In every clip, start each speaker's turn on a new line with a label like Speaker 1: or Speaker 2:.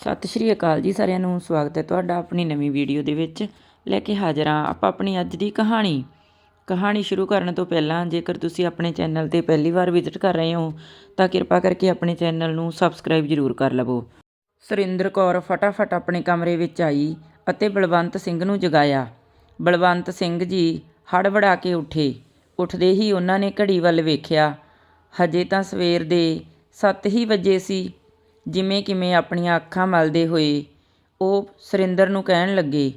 Speaker 1: ਸਤਿ ਸ਼੍ਰੀ ਅਕਾਲ ਜੀ ਸਾਰਿਆਂ ਨੂੰ, ਸਵਾਗਤ ਹੈ ਤੁਹਾਡਾ ਆਪਣੀ ਨਵੀਂ ਵੀਡੀਓ ਦੇ ਵਿੱਚ। ਲੈ ਕੇ ਹਾਜ਼ਰ ਹਾਂ ਆਪਾਂ ਆਪਣੀ ਅੱਜ ਦੀ ਕਹਾਣੀ। ਕਹਾਣੀ ਸ਼ੁਰੂ ਕਰਨ ਤੋਂ ਪਹਿਲਾਂ ਜੇਕਰ ਤੁਸੀਂ ਆਪਣੇ ਚੈਨਲ ਤੇ ਪਹਿਲੀ ਵਾਰ ਵਿਜ਼ਿਟ ਕਰ ਰਹੇ ਹੋ, ਤਾਂ ਕਿਰਪਾ ਕਰਕੇ ਆਪਣੇ ਚੈਨਲ ਨੂੰ ਸਬਸਕ੍ਰਾਈਬ ਜ਼ਰੂਰ ਕਰ ਲਵੋ। ਸੁਰਿੰਦਰ ਕੌਰ ਫਟਾਫਟ ਆਪਣੇ ਕਮਰੇ ਵਿੱਚ ਆਈ ਅਤੇ ਬਲਵੰਤ ਸਿੰਘ ਨੂੰ ਜਗਾਇਆ। ਬਲਵੰਤ ਸਿੰਘ ਜੀ ਹੜਬੜਾ ਕੇ ਉੱਠੇ। ਉੱਠਦੇ ਹੀ ਉਹਨਾਂ ਨੇ ਘੜੀ ਵੱਲ ਵੇਖਿਆ। ਹਜੇ ਤਾਂ ਸਵੇਰ ਦੇ 7 ਹੀ ਵਜੇ ਸੀ। ਜਿਵੇਂ ਕਿਵੇਂ ਆਪਣੀਆਂ ਅੱਖਾਂ ਮਲਦੇ ਹੋਏ। ਉਹ ਸੁਰਿੰਦਰ ਨੂੰ ਕਹਿਣ ਲੱਗੇ,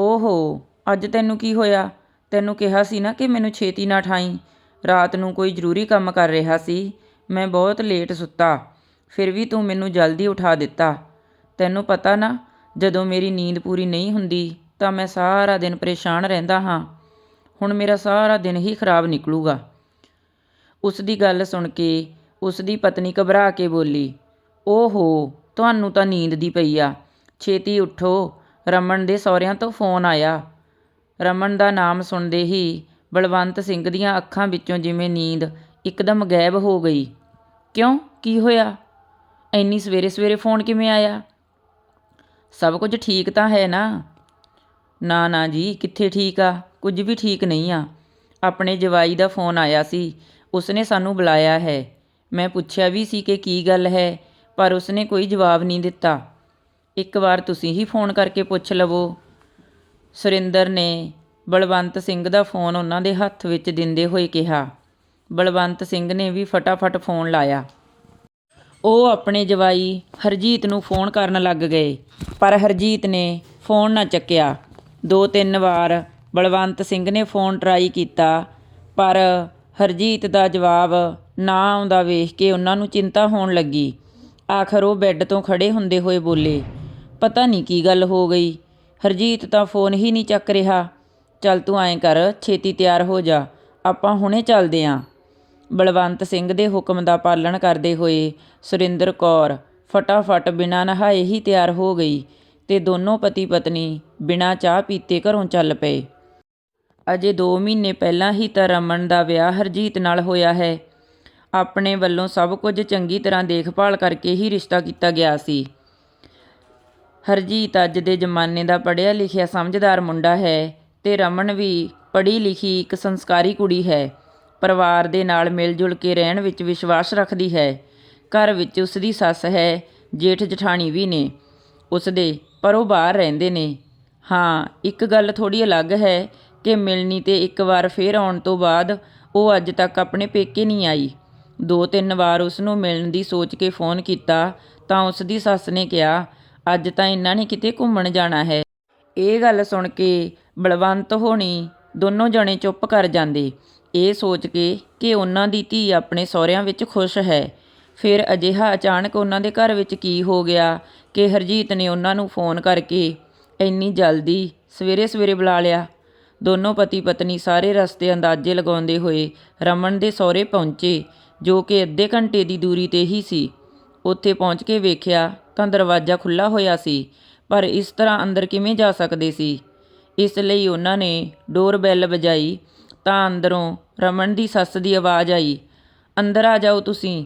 Speaker 1: ਓਹੋ, ਅੱਜ ਤੈਨੂੰ ਕੀ ਹੋਇਆ? ਤੈਨੂੰ ਕਿਹਾ ਸੀ ਨਾ ਕਿ ਮੈਨੂੰ ਛੇਤੀ ਨਾ ਠਾਈ। ਰਾਤ ਨੂੰ ਕੋਈ ਜ਼ਰੂਰੀ ਕੰਮ ਕਰ ਰਿਹਾ ਸੀ। ਮੈਂ ਬਹੁਤ ਲੇਟ ਸੁੱਤਾ। ਫਿਰ ਵੀ ਤੂੰ ਮੈਨੂੰ ਜਲਦੀ ਉਠਾ ਦਿੱਤਾ। ਤੈਨੂੰ ਪਤਾ ਨਾ, ਜਦੋਂ ਮੇਰੀ ਨੀਂਦ ਪੂਰੀ ਨਹੀਂ ਹੁੰਦੀ, ਤਾਂ ਮੈਂ ਸਾਰਾ ਦਿਨ ਪਰੇਸ਼ਾਨ ਰਹਿੰਦਾ ਹਾਂ। ਹੁਣ ਮੇਰਾ ਸਾਰਾ ਦਿਨ ਹੀ ਖਰਾਬ ਨਿਕਲੂਗਾ। ਉਸ ਦੀ ਗੱਲ ਸੁਣ ਕੇ, ਉਸ ਦੀ ਪਤਨੀ ਘਬਰਾ ਕੇ ਬੋਲੀ ਓਹੋ, ਤੁਹਾਨੂੰ ਤਾਂ ਨੀਂਦ ਦੀ ਪਈ ਆ। ਛੇਤੀ ਉੱਠੋ। ਰਮਨ ਦੇ ਸਹੁਰਿਆਂ ਤੋਂ ਫੋਨ ਆਇਆ। ਰਮਨ ਦਾ ਨਾਮ ਸੁਣਦੇ ਹੀ ਬਲਵੰਤ ਸਿੰਘ ਦੀਆਂ ਅੱਖਾਂ ਵਿੱਚੋਂ ਜਿਵੇਂ ਨੀਂਦ ਇੱਕਦਮ ਗਾਇਬ ਹੋ ਗਈ। ਕਿਉਂ? ਕੀ ਹੋਇਆ? ਐਨੀ ਸਵੇਰੇ ਸਵੇਰੇ ਫੋਨ ਕਿਵੇਂ ਆਇਆ? ਸਭ ਕੁਝ ਠੀਕ ਤਾਂ ਹੈ ਨਾ? ਨਾ ਨਾ ਜੀ, ਕਿੱਥੇ ਠੀਕ ਆ? ਕੁਝ ਵੀ ਠੀਕ ਨਹੀਂ ਆ। ਆਪਣੇ ਜਵਾਈ ਦਾ ਫੋਨ ਆਇਆ ਸੀ। ਉਸਨੇ ਸਾਨੂੰ ਬੁਲਾਇਆ ਹੈ। ਮੈਂ ਪੁੱਛਿਆ ਵੀ ਸੀ ਕਿ ਕੀ ਗੱਲ ਹੈ? ਪਰ ਉਸਨੇ ਕੋਈ ਜਵਾਬ ਨਹੀਂ ਦਿੱਤਾ। ਇੱਕ ਵਾਰ ਤੁਸੀਂ ਹੀ ਫੋਨ ਕਰਕੇ ਪੁੱਛ ਲਵੋ। ਸੁਰਿੰਦਰ ਨੇ ਬਲਵੰਤ ਸਿੰਘ ਦਾ ਫੋਨ ਉਹਨਾਂ ਦੇ ਹੱਥ ਵਿੱਚ ਦਿੰਦੇ ਹੋਏ ਕਿਹਾ। ਬਲਵੰਤ ਸਿੰਘ ਨੇ ਵੀ ਫਟਾਫਟ ਫੋਨ ਲਾਇਆ। ਉਹ ਆਪਣੇ ਜਵਾਈ ਹਰਜੀਤ ਨੂੰ ਫੋਨ ਕਰਨ ਲੱਗ ਗਏ, ਪਰ ਹਰਜੀਤ ਨੇ ਫੋਨ ਨਾ ਚੱਕਿਆ। ਦੋ ਤਿੰਨ ਵਾਰ ਬਲਵੰਤ ਸਿੰਘ ਨੇ ਫੋਨ ਟਰਾਈ ਕੀਤਾ, ਪਰ ਹਰਜੀਤ ਦਾ ਜਵਾਬ ਨਾ ਆਉਂਦਾ ਵੇਖ ਕੇ ਉਹਨਾਂ ਨੂੰ ਚਿੰਤਾ ਹੋਣ ਲੱਗੀ। ਆਖਰ ਉਹ ਬੈੱਡ ਤੋਂ ਖੜੇ ਹੁੰਦੇ ਹੋਏ ਬੋਲੇ, ਪਤਾ ਨਹੀਂ ਕੀ ਗੱਲ ਹੋ ਗਈ। ਹਰਜੀਤ ਤਾਂ ਫੋਨ ਹੀ ਨਹੀਂ ਚੱਕ ਰਿਹਾ। ਚੱਲ ਤੂੰ ਐਂ ਕਰ, ਛੇਤੀ ਤਿਆਰ ਹੋ ਜਾ। ਆਪਾਂ ਹੁਣੇ ਚੱਲਦੇ ਆਂ। ਬਲਵੰਤ ਸਿੰਘ ਦੇ ਹੁਕਮ ਦਾ ਪਾਲਣ ਕਰਦੇ ਹੋਏ ਸੁਰਿੰਦਰ ਕੌਰ ਫਟਾਫਟ ਬਿਨਾਂ ਨਹਾਏ ਹੀ ਤਿਆਰ ਹੋ ਗਈ ਤੇ ਦੋਨੋਂ ਪਤੀ ਪਤਨੀ ਬਿਨਾਂ ਚਾਹ ਪੀਤੇ ਘਰੋਂ ਚੱਲ ਪਏ। ਅਜੇ 2 ਮਹੀਨੇ ਪਹਿਲਾਂ ਹੀ ਤਾਂ ਰਮਨ ਦਾ ਵਿਆਹ ਹਰਜੀਤ ਨਾਲ ਹੋਇਆ ਹੈ। ਆਪਣੇ ਵੱਲੋਂ ਸਭ ਕੁਝ ਚੰਗੀ ਤਰ੍ਹਾਂ ਦੇਖਭਾਲ ਕਰਕੇ ਹੀ ਰਿਸ਼ਤਾ ਕੀਤਾ ਗਿਆ ਸੀ। ਹਰਜੀਤ ਅੱਜ ਦੇ ਜ਼ਮਾਨੇ ਦਾ ਪੜ੍ਹਿਆ ਲਿਖਿਆ ਸਮਝਦਾਰ ਮੁੰਡਾ ਹੈ ਤੇ ਰਮਨ ਵੀ ਪੜ੍ਹੀ ਲਿਖੀ ਇੱਕ ਸੰਸਕਾਰੀ ਕੁੜੀ ਹੈ। ਪਰਿਵਾਰ ਦੇ ਨਾਲ ਮਿਲ ਜੁਲ ਕੇ ਰਹਿਣ ਵਿੱਚ ਵਿਸ਼ਵਾਸ ਰੱਖਦੀ ਹੈ। ਘਰ ਵਿੱਚ ਉਸ ਦੀ ਸੱਸ ਹੈ, ਜੇਠ ਜਠਾਣੀ ਵੀ ਨੇ। ਉਸ ਦੇ ਪਰ ਉਹ ਬਾਹਰ ਰਹਿੰਦੇ ਨੇ। ਹਾਂ, ਇੱਕ ਗੱਲ ਥੋੜੀ ਅਲੱਗ ਹੈ ਕਿ ਮਿਲਣੀ ਤੇ ਇੱਕ ਵਾਰ ਫੇਰ ਆਉਣ ਤੋਂ ਬਾਅਦ ਉਹ ਅੱਜ ਤੱਕ ਆਪਣੇ ਪੇਕੇ ਨਹੀਂ ਆਈ। ਦੋ ਤਿੰਨ ਵਾਰ ਉਸ ਨੂੰ ਮਿਲਣ ਦੀ ਸੋਚ ਕੇ ਫੋਨ ਕੀਤਾ ਤਾਂ ਉਸ ਦੀ ਸੱਸ ਨੇ ਕਿਹਾ, ਅੱਜ ਤਾਂ ਇਹਨਾਂ ਨੇ ਕਿਤੇ ਘੁੰਮਣ ਜਾਣਾ ਹੈ। ਇਹ ਗੱਲ ਸੁਣ ਕੇ ਬਲਵੰਤ ਹੋਣੀ ਦੋਨੋਂ ਜਣੇ ਚੁੱਪ ਕਰ ਜਾਂਦੇ। ਇਹ ਸੋਚ ਕੇ ਕਿ ਉਹਨਾਂ ਦੀ ਧੀ ਆਪਣੇ ਸਹੁਰਿਆਂ ਵਿੱਚ ਖੁਸ਼ ਹੈ। ਫਿਰ ਅਜਿਹਾ ਅਚਾਨਕ ਉਹਨਾਂ ਦੇ ਘਰ ਵਿੱਚ ਕੀ ਹੋ ਗਿਆ ਕਿ ਹਰਜੀਤ ਨੇ ਉਹਨਾਂ ਨੂੰ ਫੋਨ ਕਰਕੇ ਇੰਨੀ ਜਲਦੀ ਸਵੇਰੇ ਸਵੇਰੇ ਬੁਲਾ ਲਿਆ। ਦੋਨੋਂ ਪਤੀ ਪਤਨੀ ਸਾਰੇ ਰਸਤੇ ਅੰਦਾਜ਼ੇ ਲਗਾਉਂਦੇ ਹੋਏ ਰਮਨ ਦੇ ਸਹੁਰੇ ਪਹੁੰਚੇ। ਜੋ ਕਿ ਅੱਧੇ ਘੰਟੇ ਦੀ ਦੂਰੀ ਤੇ ਹੀ ਸੀ। ਉੱਥੇ ਪਹੁੰਚ ਕੇ ਵੇਖਿਆ ਤਾਂ ਦਰਵਾਜ਼ਾ ਖੁੱਲ੍ਹਾ ਹੋਇਆ ਸੀ, ਪਰ ਇਸ ਤਰ੍ਹਾਂ ਅੰਦਰ ਕਿਵੇਂ ਜਾ ਸਕਦੇ ਸੀ? ਇਸ ਲਈ ਉਹਨਾਂ ਨੇ ਡੋਰ ਬੈਲ ਵਜਾਈ ਤਾਂ ਅੰਦਰੋਂ ਰਮਨ ਦੀ ਸੱਸ ਦੀ ਆਵਾਜ਼ ਆਈ, ਅੰਦਰ ਆ ਜਾਓ ਤੁਸੀਂ,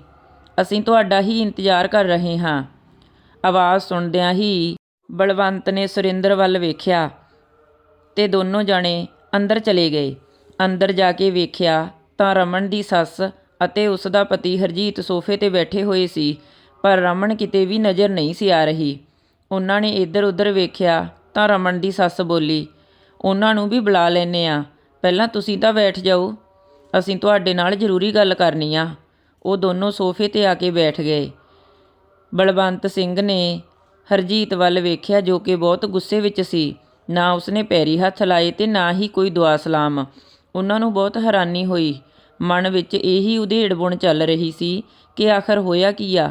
Speaker 1: ਅਸੀਂ ਤੁਹਾਡਾ ਹੀ ਇੰਤਜ਼ਾਰ ਕਰ ਰਹੇ ਹਾਂ। ਆਵਾਜ਼ ਸੁਣਦਿਆਂ ਹੀ ਬਲਵੰਤ ਨੇ ਸੁਰਿੰਦਰ ਵੱਲ ਵੇਖਿਆ ਤੇ ਦੋਨੋਂ ਜਾਣੇ ਅੰਦਰ ਚਲੇ ਗਏ। ਅੰਦਰ ਜਾ ਕੇ ਵੇਖਿਆ ਤਾਂ ਰਮਨ ਦੀ ਸੱਸ ਅਤੇ ਉਸ ਦਾ ਪਤੀ ਹਰਜੀਤ ਸੋਫੇ ਤੇ ਬੈਠੇ ਹੋਏ ਸੀ, ਪਰ ਰਮਨ ਕਿਤੇ ਵੀ ਨਜ਼ਰ ਨਹੀਂ ਸੀ ਆ ਰਹੀ। ਉਹਨਾਂ ਨੇ ਇੱਧਰ ਉੱਧਰ ਵੇਖਿਆ ਤਾਂ ਰਮਨ ਦੀ ਸੱਸ ਬੋਲੀ, ਉਹਨਾਂ ਨੂੰ ਵੀ ਬੁਲਾ ਲੈਨੇ ਆ। ਪਹਿਲਾਂ ਤੁਸੀਂ ਤਾਂ ਬੈਠ ਜਾਓ। ਅਸੀਂ ਤੁਹਾਡੇ ਨਾਲ ਜ਼ਰੂਰੀ ਗੱਲ ਕਰਨੀ ਆ। ਉਹ ਦੋਨੋਂ ਸੋਫੇ ਤੇ ਆ ਕੇ ਬੈਠ ਗਏ। ਬਲਵੰਤ ਸਿੰਘ ਨੇ ਹਰਜੀਤ ਵੱਲ ਵੇਖਿਆ ਜੋ ਕਿ ਬਹੁਤ ਗੁੱਸੇ ਵਿੱਚ ਸੀ। ਨਾ ਉਸਨੇ ਪੈਰੀ ਹੱਥ ਲਾਏ ਤੇ ਨਾ ਹੀ ਕੋਈ ਦੁਆ ਸਲਾਮ। ਉਹਨਾਂ ਨੂੰ ਬਹੁਤ ਹੈਰਾਨੀ ਹੋਈ। ਮਨ ਵਿੱਚ ਇਹੀ ਉਧੇੜਬੁਣ ਚੱਲ ਰਹੀ ਸੀ ਕਿ ਆਖਰ ਹੋਇਆ ਕੀ ਆ?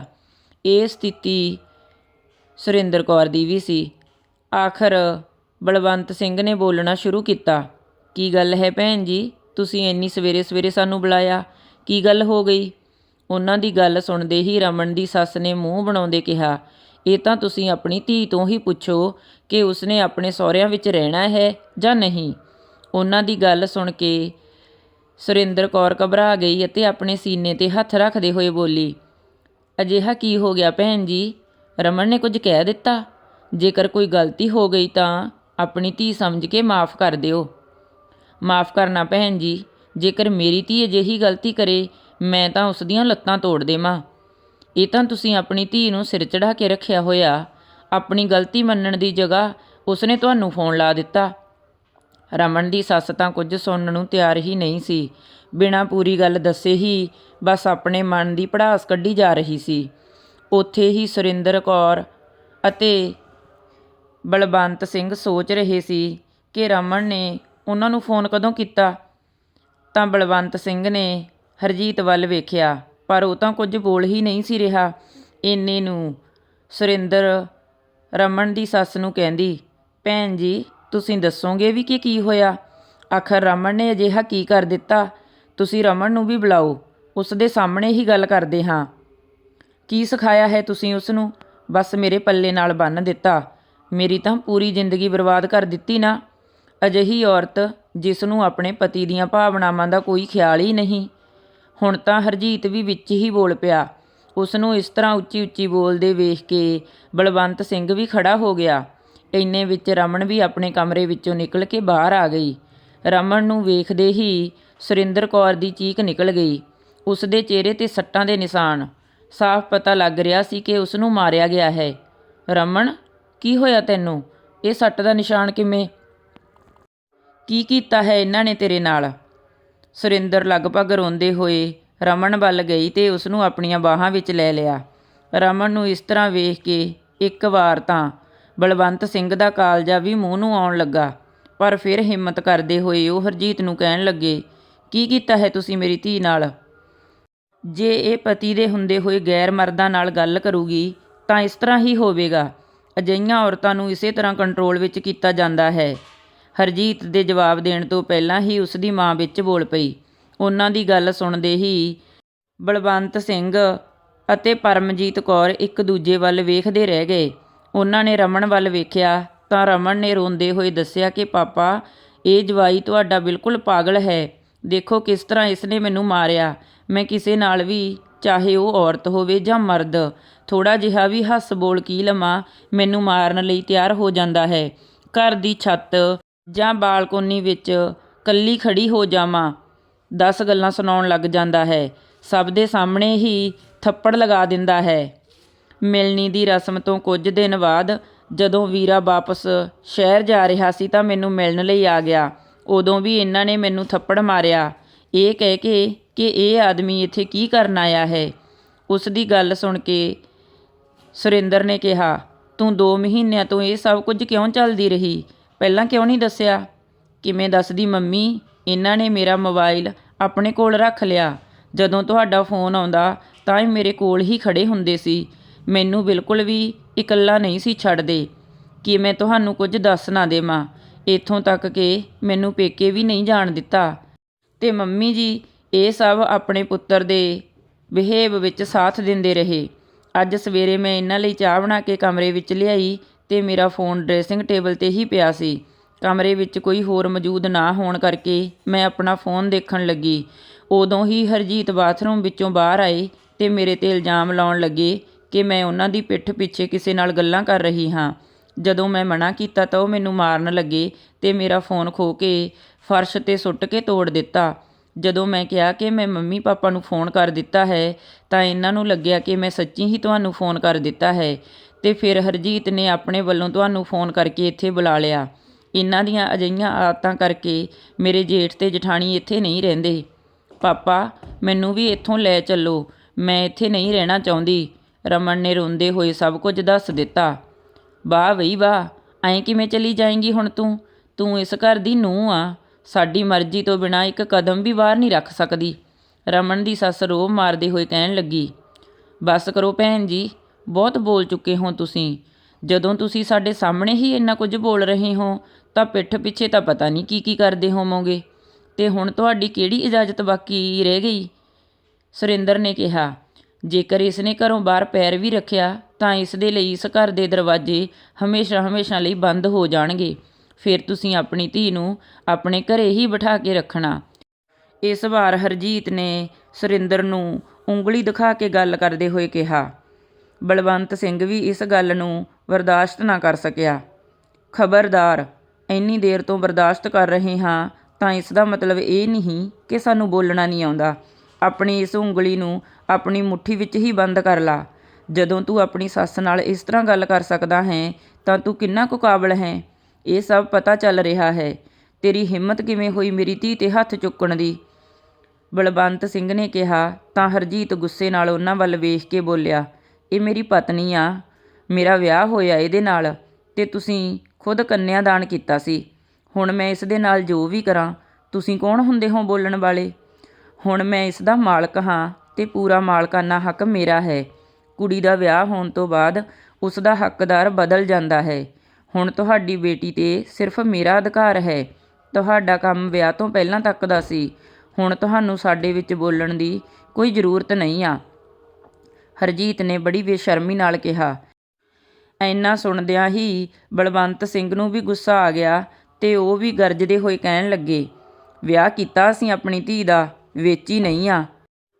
Speaker 1: ਇਹ ਸਥਿਤੀ ਸੁਰਿੰਦਰ ਕੌਰ ਦੀ ਵੀ ਸੀ। ਆਖਰ ਬਲਵੰਤ ਸਿੰਘ ਨੇ ਬੋਲਣਾ ਸ਼ੁਰੂ ਕੀਤਾ, ਕੀ ਗੱਲ ਹੈ ਭੈਣ ਜੀ? ਤੁਸੀਂ ਇੰਨੀ ਸਵੇਰੇ ਸਵੇਰੇ ਸਾਨੂੰ ਬੁਲਾਇਆ, ਕੀ ਗੱਲ ਹੋ ਗਈ? ਉਹਨਾਂ ਦੀ ਗੱਲ ਸੁਣਦੇ ਹੀ ਰਮਨ ਦੀ ਸੱਸ ਨੇ ਮੂੰਹ ਬਣਾਉਂਦੇ ਕਿਹਾ, ਇਹ ਤਾਂ ਤੁਸੀਂ ਆਪਣੀ ਧੀ ਤੋਂ ਹੀ ਪੁੱਛੋ ਕਿ ਉਸਨੇ ਆਪਣੇ ਸਹੁਰਿਆਂ ਵਿੱਚ ਰਹਿਣਾ ਹੈ ਜਾਂ ਨਹੀਂ? ਉਹਨਾਂ ਦੀ ਗੱਲ ਸੁਣ ਕੇ ਸੁਰਿੰਦਰ ਕੌਰ ਘਬਰਾ ਗਈ ਅਤੇ ਆਪਣੇ ਸੀਨੇ ਤੇ ਹੱਥ ਰੱਖਦੇ ਹੋਏ ਬੋਲੀ, ਅਜਿਹਾ ਕੀ ਹੋ ਗਿਆ ਭੈਣ ਜੀ? ਰਮਨ ਨੇ ਕੁਝ ਕਹਿ ਦਿੱਤਾ? ਜੇਕਰ ਕੋਈ ਗਲਤੀ ਹੋ ਗਈ ਤਾਂ ਆਪਣੀ ਧੀ ਸਮਝ ਕੇ ਮਾਫ ਕਰ ਦਿਓ। ਮਾਫ ਕਰਨਾ ਭੈਣ ਜੀ, ਜੇਕਰ ਮੇਰੀ ਧੀ ਅਜਿਹੀ ਗਲਤੀ ਕਰੇ, ਮੈਂ ਤਾਂ ਉਸ ਦੀਆਂ ਲੱਤਾਂ ਤੋੜ ਦੇਵਾਂ। ਇਹ ਤਾਂ ਤੁਸੀਂ ਆਪਣੀ ਧੀ ਨੂੰ ਸਿਰ ਚੜਾ ਕੇ ਰੱਖਿਆ ਹੋਇਆ, ਆਪਣੀ ਗਲਤੀ ਮੰਨਣ ਦੀ ਜਗ੍ਹਾ ਉਸਨੇ ਤੁਹਾਨੂੰ ਫੋਨ ਲਾ ਦਿੱਤਾ। ਰਮਨ ਦੀ ਸੱਸ ਤਾਂ ਕੁਝ ਸੁਣਨ ਨੂੰ ਤਿਆਰ ਹੀ ਨਹੀਂ ਸੀ। ਬਿਨਾਂ ਪੂਰੀ ਗੱਲ ਦੱਸੇ ਹੀ ਬਸ ਆਪਣੇ ਮਨ ਦੀ ਭੜਾਸ ਕੱਢੀ ਜਾ ਰਹੀ ਸੀ। ਉੱਥੇ ਹੀ ਸੁਰਿੰਦਰ ਕੌਰ ਅਤੇ ਬਲਵੰਤ ਸਿੰਘ ਸੋਚ ਰਹੇ ਸੀ ਕਿ ਰਮਨ ਨੇ ਉਹਨਾਂ ਨੂੰ ਫੋਨ ਕਦੋਂ ਕੀਤਾ। ਤਾਂ ਬਲਵੰਤ ਸਿੰਘ ਨੇ ਹਰਜੀਤ ਵੱਲ ਵੇਖਿਆ, ਪਰ ਉਹ ਤਾਂ ਕੁਝ ਬੋਲ ਹੀ ਨਹੀਂ ਸੀ ਰਿਹਾ। ਇੰਨੇ ਨੂੰ ਸੁਰਿੰਦਰ ਰਮਨ ਦੀ ਸੱਸ ਨੂੰ ਕਹਿੰਦੀ, ਭੈਣ ਜੀ ਤੁਸੀਂ ਦੱਸੋਗੇ ਵੀ ਕਿ ਕੀ ਹੋਇਆ? ਆਖਰ ਰਮਨ ਨੇ ਅਜਿਹਾ ਕੀ ਕਰ ਦਿੱਤਾ? ਤੁਸੀਂ ਰਮਨ ਨੂੰ ਵੀ ਬੁਲਾਓ, ਉਸ ਦੇ ਸਾਹਮਣੇ ਹੀ ਗੱਲ ਕਰਦੇ ਹਾਂ। ਕੀ ਸਿਖਾਇਆ ਹੈ ਤੁਸੀਂ ਉਸ ਨੂੰ ਬਸ ਮੇਰੇ ਪੱਲੇ ਨਾਲ ਬੰਨ ਦਿੱਤਾ। ਮੇਰੀ ਤਾਂ ਪੂਰੀ ਜ਼ਿੰਦਗੀ ਬਰਬਾਦ ਕਰ ਦਿੱਤੀ ਨਾ। ਅਜਿਹੀ ਔਰਤ, ਜਿਸ ਨੂੰ ਆਪਣੇ ਪਤੀ ਦੀਆਂ ਭਾਵਨਾਵਾਂ ਦਾ ਕੋਈ ਖਿਆਲ ਹੀ ਨਹੀਂ। ਹੁਣ ਤਾਂ ਹਰਜੀਤ ਵੀ ਵਿੱਚ ਹੀ ਬੋਲ ਪਿਆ। ਉਸ ਨੂੰ ਇਸ ਤਰ੍ਹਾਂ ਉੱਚੀ ਉੱਚੀ ਬੋਲਦੇ ਵੇਖ ਕੇ ਬਲਵੰਤ ਸਿੰਘ ਵੀ ਖੜਾ ਹੋ ਗਿਆ। ਇੰਨੇ ਵਿੱਚ ਰਮਨ ਵੀ ਆਪਣੇ ਕਮਰੇ ਵਿੱਚੋਂ ਨਿਕਲ ਕੇ ਬਾਹਰ ਆ ਗਈ। ਰਮਨ ਨੂੰ ਵੇਖਦੇ ਹੀ ਸੁਰਿੰਦਰ ਕੌਰ ਦੀ ਚੀਕ ਨਿਕਲ ਗਈ। ਉਸ ਦੇ ਚਿਹਰੇ ਤੇ ਸੱਟਾਂ ਦੇ ਨਿਸ਼ਾਨ। ਸਾਫ਼ ਪਤਾ ਲੱਗ ਰਿਹਾ ਸੀ ਕਿ ਉਸ ਨੂੰ ਮਾਰਿਆ ਗਿਆ ਹੈ। ਰਮਨ, ਕੀ ਹੋਇਆ ਤੈਨੂੰ? ਇਹ ਸੱਟ ਦਾ ਨਿਸ਼ਾਨ ਕਿਵੇਂ? ਕੀ ਕੀਤਾ ਹੈ ਇਹਨਾਂ ਨੇ ਤੇਰੇ ਨਾਲ? ਸੁਰਿੰਦਰ ਲਗਭਗ ਰੋਂਦੇ ਹੋਏ ਰਮਨ ਵੱਲ ਗਈ ਤੇ ਉਸ ਨੂੰ ਆਪਣੀਆਂ ਬਾਹਾਂ ਵਿੱਚ ਲੈ ਲਿਆ। ਰਮਨ ਨੂੰ ਇਸ ਤਰ੍ਹਾਂ ਵੇਖ ਕੇ ਇੱਕ ਵਾਰ ਤਾਂ ਬਲਵੰਤ ਸਿੰਘ ਦਾ ਕਾਲਜਾ ਵੀ ਮੂੰਹ ਨੂੰ ਆਉਣ ਲੱਗਾ, ਪਰ ਫਿਰ ਹਿੰਮਤ ਕਰਦੇ ਹੋਏ ਉਹ ਹਰਜੀਤ ਨੂੰ ਕਹਿਣ ਲੱਗੇ, ਕੀ ਕੀਤਾ ਹੈ ਤੁਸੀਂ ਮੇਰੀ ਧੀ ਨਾਲ? ਜੇ ਇਹ ਪਤੀ ਦੇ ਹੁੰਦੇ ਹੋਏ ਗੈਰ ਮਰਦਾਂ ਨਾਲ ਗੱਲ ਕਰੂਗੀ, ਤਾਂ ਇਸ ਤਰ੍ਹਾਂ ਹੀ ਹੋਵੇਗਾ। ਅਜਿਹੀਆਂ ਔਰਤਾਂ ਨੂੰ ਇਸੇ ਤਰ੍ਹਾਂ ਕੰਟਰੋਲ ਵਿੱਚ ਕੀਤਾ ਜਾਂਦਾ ਹੈ। ਹਰਜੀਤ ਦੇ ਜਵਾਬ ਦੇਣ ਤੋਂ ਪਹਿਲਾਂ ਹੀ ਉਸ ਦੀ ਮਾਂ ਵਿੱਚ ਬੋਲ ਪਈ। ਉਹਨਾਂ ਦੀ ਗੱਲ ਸੁਣਦੇ ਹੀ ਬਲਵੰਤ ਸਿੰਘ ਅਤੇ ਪਰਮਜੀਤ ਕੌਰ ਇੱਕ ਦੂਜੇ ਵੱਲ ਵੇਖਦੇ ਰਹਿ ਗਏ। ਉਹਨਾਂ ਨੇ ਰਮਨ ਵੱਲ ਵੇਖਿਆ ਤਾਂ ਰਮਨ ਨੇ ਰੋਂਦੇ ਹੋਏ ਦੱਸਿਆ ਕਿ, ਪਾਪਾ, ਇਹ ਜਵਾਈ ਤੁਹਾਡਾ ਬਿਲਕੁਲ ਪਾਗਲ ਹੈ। ਦੇਖੋ ਕਿਸ ਤਰ੍ਹਾਂ ਇਸ ਨੇ ਮੈਨੂੰ ਮਾਰਿਆ। ਮੈਂ ਕਿਸੇ ਨਾਲ ਵੀ, ਚਾਹੇ ਉਹ ਔਰਤ ਹੋਵੇ ਜਾਂ ਮਰਦ ਥੋੜਾ ਜਿਹਾ ਵੀ ਹੱਸ ਬੋਲ ਕੀ ਲਵਾਂ, ਮੈਨੂੰ ਮਾਰਨ ਲਈ ਤਿਆਰ ਹੋ ਜਾਂਦਾ ਹੈ। ਘਰ ਦੀ ਛੱਤ ਜਾਂ ਬਾਲਕੋਨੀ ਵਿੱਚ ਕੱਲੀ ਖੜੀ ਹੋ ਜਾਵਾਂ। 10 ਗੱਲਾਂ ਸੁਣਾਉਣ ਲੱਗ ਜਾਂਦਾ ਹੈ। ਸਭ ਦੇ ਸਾਹਮਣੇ ਹੀ ਥੱਪੜ ਲਗਾ ਦਿੰਦਾ ਹੈ। ਮਿਲਣੀ ਦੀ ਰਸਮ ਤੋਂ ਕੁਝ ਦਿਨ ਬਾਅਦ ਜਦੋਂ ਵੀਰਾ ਵਾਪਸ ਸ਼ਹਿਰ ਜਾ ਰਿਹਾ ਸੀ ਤਾਂ ਮੈਨੂੰ ਮਿਲਣ ਲਈ ਆ ਗਿਆ। ਉਦੋਂ ਵੀ ਇਹਨਾਂ ਨੇ ਮੈਨੂੰ ਥੱਪੜ ਮਾਰਿਆ। ਇਹ ਕਹਿ ਕੇ ਕਿ ਇਹ ਆਦਮੀ ਇੱਥੇ ਕੀ ਕਰਨ ਆਇਆ ਹੈ? ਉਸ ਦੀ ਗੱਲ ਸੁਣ ਕੇ ਸੁਰਿੰਦਰ ਨੇ ਕਿਹਾ, ਤੂੰ 2 ਮਹੀਨਿਆਂ ਤੋਂ ਇਹ ਸਭ ਕੁਝ ਕਿਉਂ ਚੱਲਦੀ ਰਹੀ? ਪਹਿਲਾਂ ਕਿਉਂ ਨਹੀਂ ਦੱਸਿਆ? ਕਿਵੇਂ ਦੱਸਦੀ ਮੰਮੀ? ਇਹਨਾਂ ਨੇ ਮੇਰਾ ਮੋਬਾਈਲ ਆਪਣੇ ਕੋਲ ਰੱਖ ਲਿਆ। ਜਦੋਂ ਤੁਹਾਡਾ ਫੋਨ ਆਉਂਦਾ ਤਾਂ ਇਹ ਮੇਰੇ ਕੋਲ ਹੀ ਖੜੇ ਹੁੰਦੇ ਸੀ। ਮੈਨੂੰ ਬਿਲਕੁਲ ਵੀ ਇਕੱਲਾ ਨਹੀਂ ਸੀ ਛੱਡਦੇ। ਕਿ ਮੈਂ ਤੁਹਾਨੂੰ ਕੁਝ ਦੱਸ ਨਾ ਦੇਵਾਂ। ਇੱਥੋਂ ਤੱਕ ਕਿ ਮੈਨੂੰ ਪੇਕੇ ਵੀ ਨਹੀਂ ਜਾਣ ਦਿੱਤਾ। ਤੇ ਮੰਮੀ ਜੀ, ਇਹ ਸਭ ਆਪਣੇ ਪੁੱਤਰ ਦੇ ਬਿਹੇਵ ਵਿੱਚ ਸਾਥ ਦਿੰਦੇ ਰਹੇ। ਅੱਜ ਸਵੇਰੇ ਮੈਂ ਇਹਨਾਂ ਲਈ ਚਾਹ ਬਣਾ ਕੇ ਕਮਰੇ ਵਿੱਚ ਲਿਆਈ ਤੇ ਮੇਰਾ ਫੋਨ ਡਰੈਸਿੰਗ ਟੇਬਲ ਤੇ ਹੀ ਪਿਆ ਸੀ। ਕਮਰੇ ਵਿੱਚ ਕੋਈ ਹੋਰ ਮੌਜੂਦ ਨਾ ਹੋਣ ਕਰਕੇ ਮੈਂ ਆਪਣਾ ਫੋਨ ਦੇਖਣ ਲੱਗੀ। ਉਦੋਂ ਹੀ ਹਰਜੀਤ ਬਾਥਰੂਮ ਵਿੱਚੋਂ ਬਾਹਰ ਆਏ ਤੇ ਮੇਰੇ ਤੇ ਇਲਜ਼ਾਮ ਲਾਉਣ ਲੱਗੇ ਕਿ ਮੈਂ ਉਹਨਾਂ ਦੀ ਪਿੱਠ ਪਿੱਛੇ ਕਿਸੇ ਨਾਲ ਗੱਲਾਂ ਕਰ ਰਹੀ ਹਾਂ। ਜਦੋਂ ਮੈਂ ਮਨਾ ਕੀਤਾ ਤਾਂ ਉਹ ਮੈਨੂੰ ਮਾਰਨ ਲੱਗੇ ਤੇ ਮੇਰਾ ਫੋਨ ਖੋ ਕੇ ਫਰਸ਼ ਤੇ ਸੁੱਟ ਕੇ ਤੋੜ ਦਿੱਤਾ। ਜਦੋਂ ਮੈਂ ਕਿਹਾ ਕਿ ਮੈਂ ਮੰਮੀ ਪਾਪਾ ਨੂੰ ਫੋਨ ਕਰ ਦਿੱਤਾ ਹੈ, ਤਾਂ ਇਹਨਾਂ ਨੂੰ ਲੱਗਿਆ ਕਿ ਮੈਂ ਸੱਚੀ ਹੀ ਤੁਹਾਨੂੰ ਫੋਨ ਕਰ ਦਿੱਤਾ ਹੈ ਤੇ ਫਿਰ ਹਰਜੀਤ ਨੇ ਆਪਣੇ ਵੱਲੋਂ ਤੁਹਾਨੂੰ ਫੋਨ ਕਰਕੇ ਇੱਥੇ ਬੁਲਾ ਲਿਆ। ਇਹਨਾਂ ਦੀਆਂ ਅਜਿਹੀਆਂ ਆਦਤਾਂ ਕਰਕੇ ਮੇਰੇ ਜੇਠ ਤੇ ਜਠਾਣੀ ਇੱਥੇ ਨਹੀਂ ਰਹਿੰਦੇ। ਪਾਪਾ, ਮੈਨੂੰ ਵੀ ਇੱਥੋਂ ਲੈ ਚੱਲੋ, ਮੈਂ ਇੱਥੇ ਨਹੀਂ ਰਹਿਣਾ ਚਾਹੁੰਦੀ। ਰਮਨ ਨੇ ਰੋਂਦੇ ਹੋਏ ਸਭ ਕੁਝ ਦੱਸ ਦਿੱਤਾ। ਵਾਹ ਬਈ ਵਾਹ, ਐਂ ਕਿਵੇਂ ਚਲੀ ਜਾਏਂਗੀ ਹੁਣ ਤੂੰ? ਤੂੰ ਇਸ ਘਰ ਦੀ ਨੂੰਹ ਆ। ਸਾਡੀ ਮਰਜ਼ੀ ਤੋਂ ਬਿਨਾਂ ਇੱਕ ਕਦਮ ਵੀ ਬਾਹਰ ਨਹੀਂ ਰੱਖ ਸਕਦੀ। ਰਮਨ ਦੀ ਸੱਸ ਰੋਹ ਮਾਰਦੇ ਹੋਏ ਕਹਿਣ ਲੱਗੀ, ਬਸ ਕਰੋ ਭੈਣ ਜੀ, ਬਹੁਤ ਬੋਲ ਚੁੱਕੇ ਹੋ ਤੁਸੀਂ। ਜਦੋਂ ਤੁਸੀਂ ਸਾਡੇ ਸਾਹਮਣੇ ਹੀ ਇੰਨਾ ਕੁਝ ਬੋਲ ਰਹੇ ਹੋ, ਤਾਂ ਪਿੱਠ ਪਿੱਛੇ ਤਾਂ ਪਤਾ ਨਹੀਂ ਕੀ ਕੀ ਕਰਦੇ ਹੋਵੋਗੇ। ਤੇ ਹੁਣ ਤੁਹਾਡੀ ਕਿਹੜੀ ਇਜਾਜ਼ਤ ਬਾਕੀ ਰਹਿ ਗਈ? ਸੁਰਿੰਦਰ ਨੇ ਕਿਹਾ ਜੇਕਰ ਇਸ ਨੇ ਘਰੋਂ ਬਾਹਰ ਪੈਰ ਵੀ ਰੱਖਿਆ, ਤਾਂ ਇਸ ਦੇ ਲਈ ਇਸ ਘਰ ਦੇ ਦਰਵਾਜ਼ੇ ਹਮੇਸ਼ਾ ਹਮੇਸ਼ਾ ਲਈ ਬੰਦ ਹੋ ਜਾਣਗੇ। ਫਿਰ ਤੁਸੀਂ ਆਪਣੀ ਧੀ ਨੂੰ ਆਪਣੇ ਘਰੇ ਹੀ ਬਿਠਾ ਕੇ ਰੱਖਣਾ। ਇਸ ਵਾਰ ਹਰਜੀਤ ਨੇ ਸੁਰਿੰਦਰ ਨੂੰ ਉਂਗਲੀ ਦਿਖਾ ਕੇ ਗੱਲ ਕਰਦੇ ਹੋਏ ਕਿਹਾ, ਬਲਵੰਤ ਸਿੰਘ ਵੀ ਇਸ ਗੱਲ ਨੂੰ ਬਰਦਾਸ਼ਤ ਨਾ ਕਰ ਸਕਿਆ। ਖਬਰਦਾਰ, ਇੰਨੀ ਦੇਰ ਤੋਂ ਬਰਦਾਸ਼ਤ ਕਰ ਰਹੇ ਹਾਂ, ਤਾਂ ਇਸ ਦਾ ਮਤਲਬ ਇਹ ਨਹੀਂ ਕਿ ਸਾਨੂੰ ਬੋਲਣਾ ਨਹੀਂ ਆਉਂਦਾ। ਆਪਣੀ ਇਸ ਉਂਗਲੀ ਨੂੰ ਆਪਣੀ ਮੁੱਠੀ ਵਿੱਚ ਹੀ ਬੰਦ ਕਰ ਲਾ। ਜਦੋਂ ਤੂੰ ਆਪਣੀ ਸੱਸ ਨਾਲ ਇਸ ਤਰ੍ਹਾਂ ਗੱਲ ਕਰ ਸਕਦਾ ਹੈ, ਤਾਂ ਤੂੰ ਕਿੰਨਾ ਕੁ ਕਾਬਲ ਹੈ? ਇਹ ਸਭ ਪਤਾ ਚੱਲ ਰਿਹਾ ਹੈ। ਤੇਰੀ ਹਿੰਮਤ ਕਿਵੇਂ ਹੋਈ ਮੇਰੀ ਧੀ ਤੇ ਹੱਥ ਚੁੱਕਣ ਦੀ? ਬਲਵੰਤ ਸਿੰਘ ਨੇ ਕਿਹਾ, ਤਾਂ ਹਰਜੀਤ ਗੁੱਸੇ ਨਾਲ ਉਹਨਾਂ ਵੱਲ ਵੇਖ ਕੇ ਬੋਲਿਆ, ਇਹ ਮੇਰੀ ਪਤਨੀ ਆ। ਮੇਰਾ ਵਿਆਹ ਹੋਇਆ ਇਹਦੇ ਨਾਲ ਤੇ ਤੁਸੀਂ ਖੁਦ ਕੰਨਿਆਦਾਨ ਕੀਤਾ ਸੀ। ਹੁਣ ਮੈਂ ਇਸ ਦੇ ਨਾਲ ਜੋ ਵੀ ਕਰਾਂ, ਤੁਸੀਂ ਕੌਣ ਹੁੰਦੇ ਹੋ ਬੋਲਣ ਵਾਲੇ? ਹੁਣ ਮੈਂ ਇਸ ਦਾ ਮਾਲਕ ਹਾਂ। ਤੇ ਪੂਰਾ ਮਾਲਕਾਨਾ ਹੱਕ ਮੇਰਾ ਹੈ। ਕੁੜੀ ਦਾ ਵਿਆਹ ਹੋਣ ਤੋਂ ਬਾਅਦ ਉਸ ਦਾ ਹੱਕਦਾਰ ਬਦਲ ਜਾਂਦਾ ਹੈ। ਹੁਣ ਤੁਹਾਡੀ ਬੇਟੀ ਤੇ ਸਿਰਫ ਮੇਰਾ ਅਧਿਕਾਰ ਹੈ। ਤੁਹਾਡਾ ਕੰਮ ਵਿਆਹ ਤੋਂ ਪਹਿਲਾਂ ਤੱਕ ਦਾ ਸੀ। ਹੁਣ ਤੁਹਾਨੂੰ ਸਾਡੇ ਵਿੱਚ ਬੋਲਣ ਦੀ ਕੋਈ ਜ਼ਰੂਰਤ ਨਹੀਂ ਆ। ਹਰਜੀਤ ਨੇ ਬੜੀ ਬੇਸ਼ਰਮੀ ਨਾਲ ਕਿਹਾ। ਐਨਾ ਸੁਣਦਿਆਂ ਹੀ ਬਲਵੰਤ ਸਿੰਘ ਨੂੰ ਵੀ ਗੁੱਸਾ ਆ ਗਿਆ ਤੇ ਉਹ ਵੀ ਗਰਜਦੇ ਹੋਏ ਕਹਿਣ ਲੱਗੇ, ਵਿਆਹ ਕੀਤਾ ਅਸੀਂ ਆਪਣੀ ਧੀ ਦਾ, ਵੇਚੀ ਨਹੀਂ ਆ।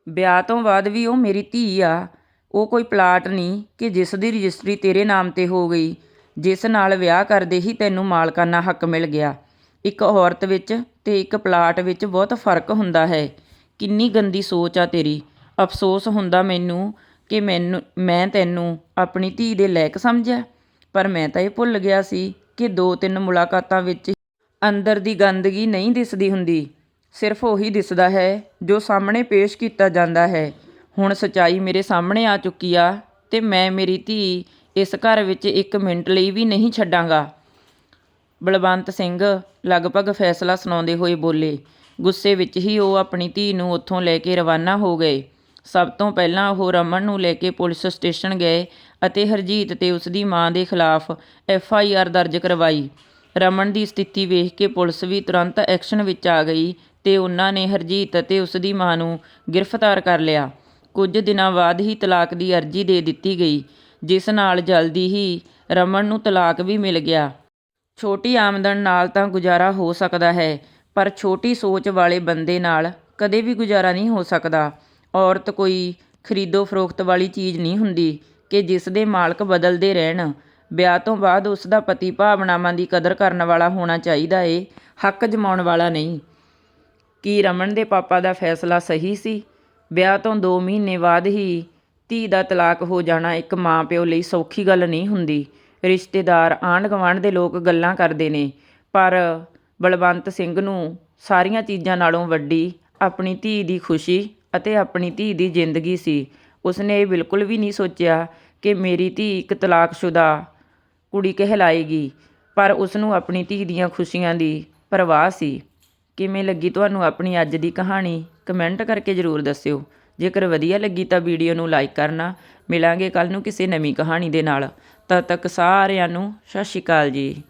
Speaker 1: ਵਿਆਹ ਤੋਂ ਬਾਅਦ ਵੀ ਉਹ ਮੇਰੀ ਧੀ ਆ। ਉਹ ਕੋਈ ਪਲਾਟ ਨਹੀਂ ਕਿ ਜਿਸ ਦੀ ਰਜਿਸਟਰੀ ਤੇਰੇ ਨਾਮ ਤੇ ਹੋ ਗਈ, ਜਿਸ ਨਾਲ ਵਿਆਹ ਕਰਦੇ ਹੀ ਤੈਨੂੰ ਮਾਲਕਾਨਾ ਹੱਕ ਮਿਲ ਗਿਆ। ਇੱਕ ਔਰਤ ਵਿੱਚ ਤੇ ਇੱਕ ਪਲਾਟ ਵਿੱਚ ਬਹੁਤ ਫ਼ਰਕ ਹੁੰਦਾ ਹੈ। ਕਿੰਨੀ ਗੰਦੀ ਸੋਚ ਆ ਤੇਰੀ। ਅਫਸੋਸ ਹੁੰਦਾ ਮੈਨੂੰ ਕਿ ਮੈਨੂੰ, ਮੈਂ ਤੈਨੂੰ ਆਪਣੀ ਧੀ ਦੇ ਲਾਇਕ ਸਮਝਿਆ। ਪਰ ਮੈਂ ਤਾਂ ਇਹ ਭੁੱਲ ਗਿਆ ਸੀ ਕਿ ਦੋ ਤਿੰਨ ਮੁਲਾਕਾਤਾਂ ਵਿੱਚ ਅੰਦਰ ਦੀ ਗੰਦਗੀ ਨਹੀਂ ਦਿਸਦੀ ਹੁੰਦੀ। ਸਿਰਫ ਉਹੀ ਦਿਸਦਾ ਹੈ ਜੋ ਸਾਹਮਣੇ ਪੇਸ਼ ਕੀਤਾ ਜਾਂਦਾ ਹੈ। ਹੁਣ ਸੱਚਾਈ ਮੇਰੇ ਸਾਹਮਣੇ ਆ ਚੁੱਕੀ ਆ ਤੇ ਮੈਂ ਮੇਰੀ ਧੀ ਇਸ ਘਰ ਵਿੱਚ ਇੱਕ ਮਿੰਟ ਲਈ ਵੀ ਨਹੀਂ ਛੱਡਾਂਗਾ। ਬਲਵੰਤ ਸਿੰਘ ਲਗਭਗ ਫੈਸਲਾ ਸੁਣਾਉਂਦੇ ਹੋਏ ਬੋਲੇ, ਗੁੱਸੇ ਵਿੱਚ ਹੀ ਉਹ ਆਪਣੀ ਧੀ ਨੂੰ ਉੱਥੋਂ ਲੈ ਕੇ ਰਵਾਨਾ ਹੋ ਗਏ। ਸਭ ਤੋਂ ਪਹਿਲਾਂ ਉਹ ਰਮਨ ਨੂੰ ਲੈ ਕੇ ਪੁਲਿਸ ਸਟੇਸ਼ਨ ਗਏ ਅਤੇ ਹਰਜੀਤ ਤੇ ਉਸ ਦੀ ਮਾਂ ਦੇ ਖਿਲਾਫ ਐਫ ਆਈ ਆਰ ਦਰਜ ਕਰਵਾਈ। ਰਮਨ ਦੀ ਸਥਿਤੀ ਵੇਖ ਕੇ ਪੁਲਿਸ ਵੀ ਤੁਰੰਤ ਐਕਸ਼ਨ ਵਿੱਚ ਆ ਗਈ ਤੇ ਉਹਨਾਂ ਨੇ ਹਰਜੀਤ ਅਤੇ ਉਸ ਦੀ ਮਾਂ ਨੂੰ ਗ੍ਰਿਫਤਾਰ ਕਰ ਲਿਆ। ਕੁਝ ਦਿਨਾਂ ਬਾਅਦ ਹੀ ਤਲਾਕ ਦੀ ਅਰਜ਼ੀ ਦੇ ਦਿੱਤੀ ਗਈ, ਜਿਸ ਨਾਲ ਜਲਦੀ ਹੀ ਰਮਨ ਨੂੰ ਤਲਾਕ ਵੀ ਮਿਲ ਗਿਆ। ਛੋਟੀ ਆਮਦਨ ਨਾਲ ਤਾਂ ਗੁਜ਼ਾਰਾ ਹੋ ਸਕਦਾ ਹੈ, ਪਰ ਛੋਟੀ ਸੋਚ ਵਾਲੇ ਬੰਦੇ ਨਾਲ ਕਦੇ ਵੀ ਗੁਜ਼ਾਰਾ ਨਹੀਂ ਹੋ ਸਕਦਾ। ਔਰਤ ਕੋਈ ਖਰੀਦੋ ਫਰੋਖਤ ਵਾਲੀ ਚੀਜ਼ ਨਹੀਂ ਹੁੰਦੀ ਕਿ ਜਿਸ ਦੇ ਮਾਲਕ ਬਦਲਦੇ ਰਹਿਣ। ਵਿਆਹ ਤੋਂ ਬਾਅਦ ਉਸ ਦਾ ਪਤੀ ਭਾਵਨਾਵਾਂ ਦੀ ਕਦਰ ਕਰਨ ਵਾਲਾ ਹੋਣਾ ਚਾਹੀਦਾ ਏ, ਹੱਕ ਜਮਾਉਣ ਵਾਲਾ ਨਹੀਂ। ਕੀ ਰਮਨ ਦੇ ਪਾਪਾ ਦਾ ਫੈਸਲਾ ਸਹੀ ਸੀ? ਵਿਆਹ ਤੋਂ 2 ਮਹੀਨੇ ਬਾਅਦ ਹੀ ਧੀ ਦਾ ਤਲਾਕ ਹੋ ਜਾਣਾ ਇੱਕ ਮਾਂ ਪਿਓ ਲਈ ਸੌਖੀ ਗੱਲ ਨਹੀਂ ਹੁੰਦੀ। ਰਿਸ਼ਤੇਦਾਰ ਆਂਢ ਗੁਆਂਢ ਦੇ ਲੋਕ ਗੱਲਾਂ ਕਰਦੇ ਨੇ, ਪਰ ਬਲਵੰਤ ਸਿੰਘ ਨੂੰ ਸਾਰੀਆਂ ਚੀਜ਼ਾਂ ਨਾਲੋਂ ਵੱਡੀ ਆਪਣੀ ਧੀ ਦੀ ਖੁਸ਼ੀ ਅਤੇ ਆਪਣੀ ਧੀ ਦੀ ਜ਼ਿੰਦਗੀ ਸੀ। ਉਸਨੇ ਇਹ ਬਿਲਕੁਲ ਵੀ ਨਹੀਂ ਸੋਚਿਆ ਕਿ ਮੇਰੀ ਧੀ ਇੱਕ ਤਲਾਕਸ਼ੁਦਾ ਕੁੜੀ ਕਹਿਲਾਏਗੀ, ਪਰ ਉਸ ਨੂੰ ਆਪਣੀ ਧੀ ਦੀਆਂ ਖੁਸ਼ੀਆਂ ਦੀ ਪਰਵਾਹ ਸੀ। ਕਿਵੇਂ ਲੱਗੀ ਤੁਹਾਨੂੰ ਆਪਣੀ ਅੱਜ ਦੀ ਕਹਾਣੀ? ਕਮੈਂਟ ਕਰਕੇ ਜ਼ਰੂਰ ਦੱਸਿਓ। ਜੇਕਰ ਵਧੀਆ ਲੱਗੀ ਤਾਂ ਵੀਡੀਓ ਨੂੰ ਲਾਈਕ ਕਰਨਾ। ਮਿਲਾਂਗੇ ਕੱਲ੍ਹ ਨੂੰ ਕਿਸੇ ਨਵੀਂ ਕਹਾਣੀ ਦੇ ਨਾਲ। ਤਦ ਤੱਕ ਸਾਰਿਆਂ ਨੂੰ ਸਤਿ ਸ਼੍ਰੀ ਅਕਾਲ ਜੀ।